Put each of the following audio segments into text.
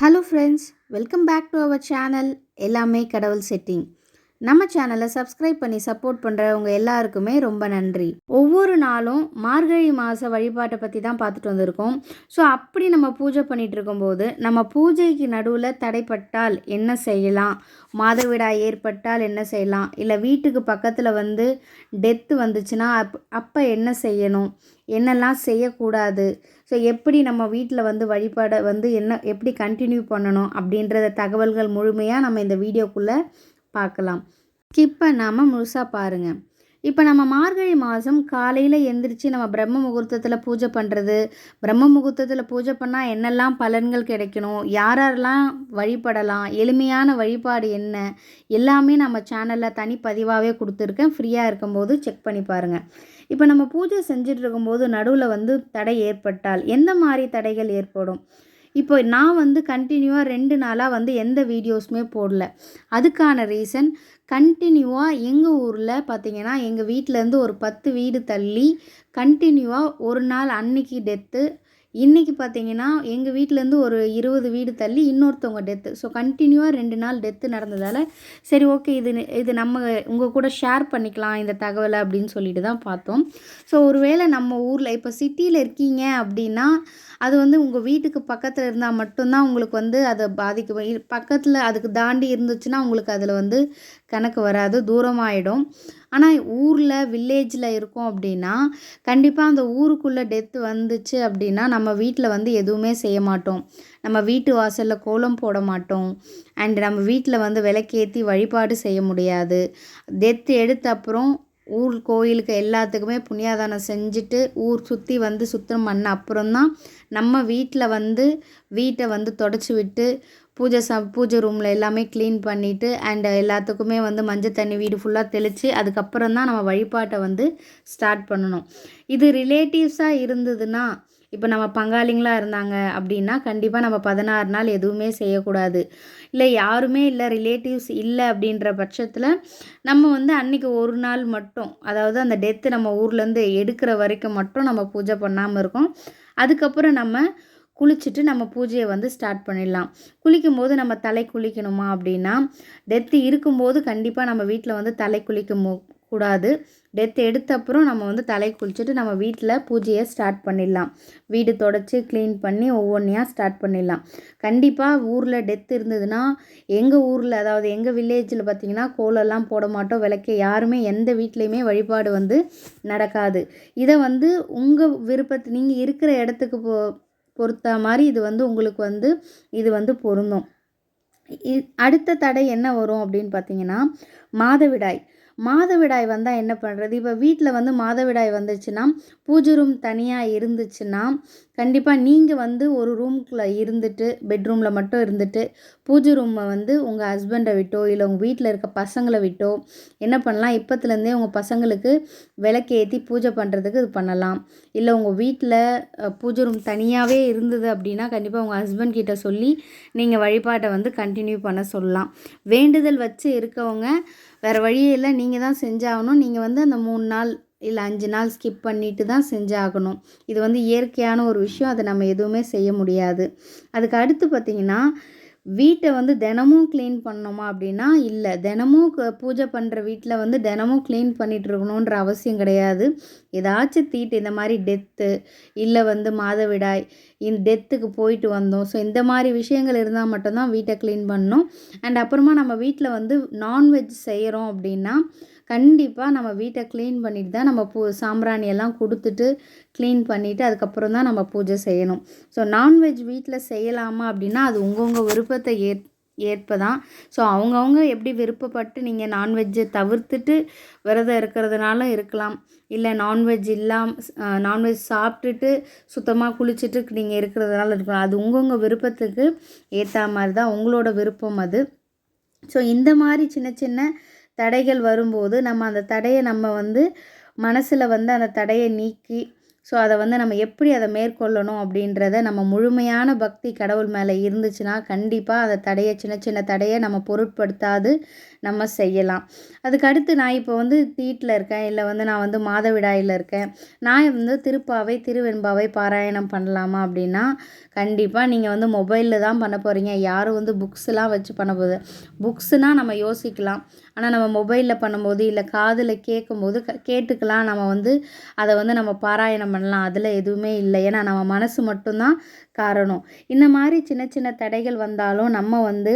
Hello friends welcome back to our channel எல்லாமே கடவுள் setting நம்ம சேனலை சப்ஸ்கிரைப் பண்ணி சப்போர்ட் பண்ணுறவங்க எல்லாருக்குமே ரொம்ப நன்றி. ஒவ்வொரு நாளும் மார்கழி மாத வழிபாட்டை பற்றி தான் பார்த்துட்டு வந்திருக்கோம். ஸோ அப்படி நம்ம பூஜை பண்ணிகிட்டு இருக்கும்போது நம்ம பூஜைக்கு நடுவில் தடைப்பட்டால் என்ன செய்யலாம்? மாதவிடாய் ஏற்பட்டால் என்ன செய்யலாம்? இல்லை வீட்டுக்கு பக்கத்தில் வந்து டெத்து வந்துச்சுன்னா அப் அப்போ என்ன செய்யணும்? என்னெல்லாம் செய்யக்கூடாது? ஸோ எப்படி நம்ம வீட்டில் வந்து வழிபாடை வந்து என்ன எப்படி கண்டினியூ பண்ணணும் அப்படின்றத தகவல்கள் முழுமையாக நம்ம இந்த வீடியோக்குள்ளே பார்க்கலாம். ஸ்கிப் பண்ணாமல் முழுசாக பாருங்கள் இப்போ நம்ம மார்கழி மாதம் காலையில் எந்திரிச்சு நம்ம பிரம்ம முகூர்த்தத்தில் பூஜை பண்ணுறது பிரம்ம முகூர்த்தத்தில் பூஜை பண்ணால் என்னெல்லாம் பலன்கள் கிடைக்கணும் யாரெல்லாம் வழிபடலாம் எளிமையான வழிபாடு என்ன எல்லாமே நம்ம சேனலில் தனிப்பதிவாகவே கொடுத்துருக்கேன். ஃப்ரீயாக இருக்கும்போது செக் பண்ணி பாருங்கள் இப்போ நம்ம பூஜை செஞ்சுட்டு இருக்கும்போது நடுவில் வந்து தடை ஏற்பட்டால் எந்த மாதிரி தடைகள் ஏற்படும்? இப்போ நான் வந்து கண்டினியூவாக ரெண்டு நாளாக வந்து எந்த வீடியோஸுமே போடல. அதுக்கான ரீசன் கண்டினியூவாக எங்கள் ஊரில் பார்த்தீங்கன்னா எங்கள் வீட்டிலேருந்து ஒரு பத்து வீடு தள்ளி கண்டினியூவாக ஒரு நாள் அன்னைக்கு டெத்து இன்றைக்கி பார்த்தீங்கன்னா எங்கள் வீட்டிலேருந்து ஒரு இருபது வீடு தள்ளி இன்னொருத்தவங்க டெத்து ஸோ கண்டினியூவாக ரெண்டு நாள் டெத்து நடந்ததால் சரி ஓகே இது இது நம்ம உங்கள் கூட ஷேர் பண்ணிக்கலாம் இந்த தகவலை அப்படின்னு சொல்லிட்டு தான் பார்த்தோம். ஸோ ஒருவேளை நம்ம ஊரில் இப்போ சிட்டியில் இருக்கீங்க அப்படின்னா அது வந்து உங்கள் வீட்டுக்கு பக்கத்தில் இருந்தால் மட்டும்தான் உங்களுக்கு வந்து அதை பாதிக்கும். பக்கத்தில் அதுக்கு தாண்டி இருந்துச்சுன்னா உங்களுக்கு அதில் வந்து கணக்கு வராது தூரமாகிடும் ஆனால் ஊரில் வில்லேஜில் இருக்கோம் அப்படின்னா கண்டிப்பாக அந்த ஊருக்குள்ளே டெத்து வந்துச்சு அப்படின்னா நம்ம வீட்டில் வந்து எதுவுமே செய்ய மாட்டோம். நம்ம வீட்டு வாசலில் கோலம் போட மாட்டோம். அண்ட் நம்ம வீட்டில் வந்து விளக்கேற்றி வழிபாடு செய்ய முடியாது. டெத்து எடுத்த அப்புறம் ஊர் கோயிலுக்கு எல்லாத்துக்குமே புண்ணியாதானம் செஞ்சுட்டு ஊர் சுற்றி வந்து சுத்தம் பண்ண அப்புறம்தான் நம்ம வீட்டில் வந்து வீட்டை வந்து தொடச்சி விட்டு பூஜை ச பூஜை ரூமில் எல்லாமே க்ளீன் பண்ணிவிட்டு அண்ட் எல்லாத்துக்குமே வந்து மஞ்சள் தண்ணி வீடு ஃபுல்லாக தெளித்து அதுக்கப்புறம் தான் நம்ம வழிபாட்டை வந்து ஸ்டார்ட் பண்ணணும். இது ரிலேட்டிவ்ஸாக இருந்ததுன்னா இப்போ நம்ம பங்காளிங்களாக இருந்தாங்க அப்படின்னா கண்டிப்பாக நம்ம பதினாறு நாள் எதுவுமே செய்யக்கூடாது. இல்லை யாருமே இல்லை ரிலேட்டிவ்ஸ் இல்லை அப்படின்ற பட்சத்தில் நம்ம வந்து அன்றைக்கி ஒரு நாள் மட்டும் அதாவது அந்த டெத்து நம்ம ஊர்லேருந்து எடுக்கிற வரைக்கும் மட்டும் நம்ம பூஜை பண்ணாமல் இருக்கோம். அதுக்கப்புறம் நம்ம குளிச்சுட்டு நம்ம பூஜையை வந்து ஸ்டார்ட் பண்ணிடலாம். குளிக்கும் போது நம்ம தலை குளிக்கணுமா அப்படின்னா டெத்து இருக்கும்போது கண்டிப்பாக நம்ம வீட்டில் வந்து தலை குளிக்க கூடாது. டெத் எடுத்த அப்புறம் நம்ம வந்து தலை குளிச்சுட்டு நம்ம வீட்டில் பூஜையை ஸ்டார்ட் பண்ணிடலாம். வீடு தொடச்சி க்ளீன் பண்ணி ஒவ்வொன்றையாக ஸ்டார்ட் பண்ணிடலாம். கண்டிப்பாக ஊரில் டெத் இருந்ததுன்னா எங்கள் ஊரில் அதாவது எங்கள் வில்லேஜில் பார்த்திங்கன்னா கோலெல்லாம் போட மாட்டோம் விளக்க யாருமே எந்த வீட்லேயுமே வழிபாடு வந்து நடக்காது. இதை வந்து உங்கள் விருப்பத்து நீங்கள் இருக்கிற இடத்துக்கு போ பொறுத்த மாதிரி இது வந்து உங்களுக்கு வந்து இது வந்து பொருந்தும். அடுத்த தடை என்ன வரும் அப்படின்னு பார்த்தீங்கன்னா மாதவிடாய். மாதவிடாய் வந்தால் என்ன பண்ணுறது இப்போ வீட்டில் வந்து மாதவிடாய் வந்துச்சுன்னா பூஜை ரூம் தனியாக இருந்துச்சுன்னா கண்டிப்பாக நீங்கள் வந்து ஒரு ரூம்குள்ளே இருந்துட்டு பெட்ரூமில் மட்டும் இருந்துட்டு பூஜை ரூமை வந்து உங்கள் ஹஸ்பண்டை விட்டோ இல்லை உங்கள் வீட்டில் இருக்க பசங்களை விட்டோ என்ன பண்ணலாம்? இப்போத்துலேருந்தே உங்கள் பசங்களுக்கு விளக்கேற்றி பூஜை பண்ணுறதுக்கு இது பண்ணலாம். இல்லை உங்கள் வீட்டில் பூஜை ரூம் தனியாகவே இருந்தது அப்படின்னா கண்டிப்பாக உங்கள் ஹஸ்பண்ட் கிட்ட சொல்லி நீங்கள் வழிபாட்டை வந்து கண்டினியூ பண்ண சொல்லலாம். வேண்டுதல் வச்சு இருக்கவங்க வேறு வழியே இல்லை நீங்கள் நீங்கள் தான் செஞ்சாகணும். நீங்கள் வந்து அந்த மூணு நாள் இல்லை அஞ்சு நாள் ஸ்கிப் பண்ணிட்டு தான் செஞ்சாகணும். இது வந்து இயற்கையான ஒரு விஷயம். அதை நம்ம எதுவுமே செய்ய முடியாது. அதுக்கு அடுத்து பார்த்திங்கன்னா வீட்டை வந்து தினமும் க்ளீன் பண்ணணுமா அப்படின்னா இல்லை. தினமும் பூஜை பண்ணுற வீட்டில் வந்து தினமும் க்ளீன் பண்ணிகிட்டு இருக்கணுன்ற அவசியம் கிடையாது. ஏதாச்சும் தீட்டு இந்த மாதிரி டெத்து இல்லை வந்து மாதவிடாய் இந்த டெத்துக்கு போயிட்டு வந்தோம். ஸோ இந்த மாதிரி விஷயங்கள் இருந்தால் மட்டும்தான் வீட்டை க்ளீன் பண்ணணும். அண்ட் அப்புறமா நம்ம வீட்டில் வந்து நான்வெஜ் செய்கிறோம் அப்படின்னா கண்டிப்பாக நம்ம வீட்டை க்ளீன் பண்ணிட்டு தான் நம்ம பூ சாம்பிராணி எல்லாம் கொடுத்துட்டு க்ளீன் பண்ணிவிட்டு அதுக்கப்புறம் தான் நம்ம பூஜை செய்யணும். ஸோ நான்வெஜ் வீட்டில் செய்யலாமா அப்படின்னா அது உங்கவுங்க விருப்பத்தை ஏற் தான் ஸோ அவங்கவுங்க எப்படி விருப்பப்பட்டு நீங்கள் நான்வெஜ்ஜை தவிர்த்துட்டு விரதம் இருக்கிறதுனால இருக்கலாம். இல்லை நான்வெஜ் இல்லாமல் நான்வெஜ் சாப்பிட்டுட்டு சுத்தமாக குளிச்சுட்டு நீங்கள் இருக்கிறதுனால இருக்கலாம். அது உங்கவுங்க விருப்பத்துக்கு ஏற்ற மாதிரி தான் உங்களோட விருப்பம் அது. ஸோ இந்த மாதிரி சின்ன சின்ன தடைகள் வரும்போது நம்ம அந்த தடையை நம்ம வந்து மனசில் வந்து அந்த தடையை நீக்கி ஸோ அதை வந்து நம்ம எப்படி அதை மேற்கொள்ளணும் அப்படின்றத நம்ம முழுமையான பக்தி கடவுள் மேலே இருந்துச்சுன்னா கண்டிப்பாக அதை தடையை சின்ன சின்ன தடையை நம்ம பொருட்படுத்தாது நம்ம செய்யலாம். அதுக்கு அடுத்து நான் இப்போ வந்து தீட்டில் இருக்கேன். இல்லை வந்து நான் வந்து மாதவிடாயில் இருக்கேன். நான் வந்து திருப்பாவை திருவெண்பாவை பாராயணம் பண்ணலாமா அப்படின்னா கண்டிப்பாக நீங்கள் வந்து மொபைலில் தான் பண்ண போகிறீங்க யாரும் வந்து புக்ஸ்லாம் வச்சு பண்ண போகுது புக்ஸுனால் நம்ம யோசிக்கலாம். ஆனால் நம்ம மொபைலில் பண்ணும்போது இல்லை காதில் கேட்கும்போது க கேட்டுக்கலாம். நம்ம வந்து அதை வந்து நம்ம பாராயணம் பண்ணலாம். அதில் எதுவுமே இல்லை. ஏன்னா நம்ம மனசு மட்டும்தான் காரணம். இந்த மாதிரி சின்ன சின்ன தடைகள் வந்தாலும் நம்ம வந்து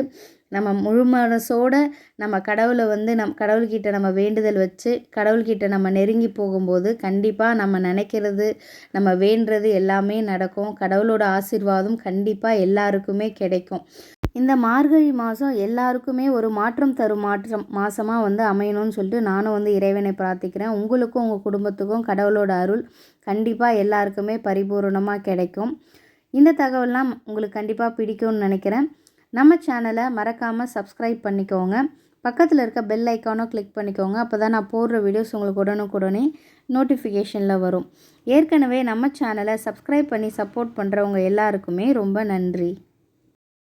நம்ம முழு மனசோட நம்ம கடவுளை வந்து நம் கடவுள்கிட்ட நம்ம வேண்டுதல் வச்சு கடவுள்கிட்ட நம்ம நெருங்கி போகும்போது கண்டிப்பாக நம்ம நினைக்கிறது நம்ம வேண்டுறது எல்லாமே நடக்கும். கடவுளோட ஆசீர்வாதம் கண்டிப்பாக எல்லாருக்குமே கிடைக்கும். இந்த மார்கழி மாதம் எல்லாருக்குமே ஒரு மாற்றம் தரும் மாற்றம் மாதமாக வந்து அமையணும்னு சொல்லிட்டு நானும் வந்து இறைவனை பிரார்த்திக்கிறேன். உங்களுக்கும் உங்கள் குடும்பத்துக்கும் கடவுளோட அருள் கண்டிப்பாக எல்லாருக்குமே பரிபூரணமாக கிடைக்கும். இந்த தகவல்லாம் உங்களுக்கு கண்டிப்பாக பிடிக்கும்னு நினைக்கிறேன். நம்ம சேனலை மறக்காமல் சப்ஸ்கிரைப் பண்ணிக்கோங்க. பக்கத்தில் இருக்க பெல் ஐக்கானும் கிளிக் பண்ணிக்கோங்க. அப்போ தான் நான் போடுற வீடியோஸ் உங்களுக்கு உடனுக்குடனே நோட்டிஃபிகேஷனில் வரும். ஏற்கனவே நம்ம சேனலை சப்ஸ்கிரைப் பண்ணி சப்போர்ட் பண்ணுறவங்க எல்லாருக்குமே ரொம்ப நன்றி.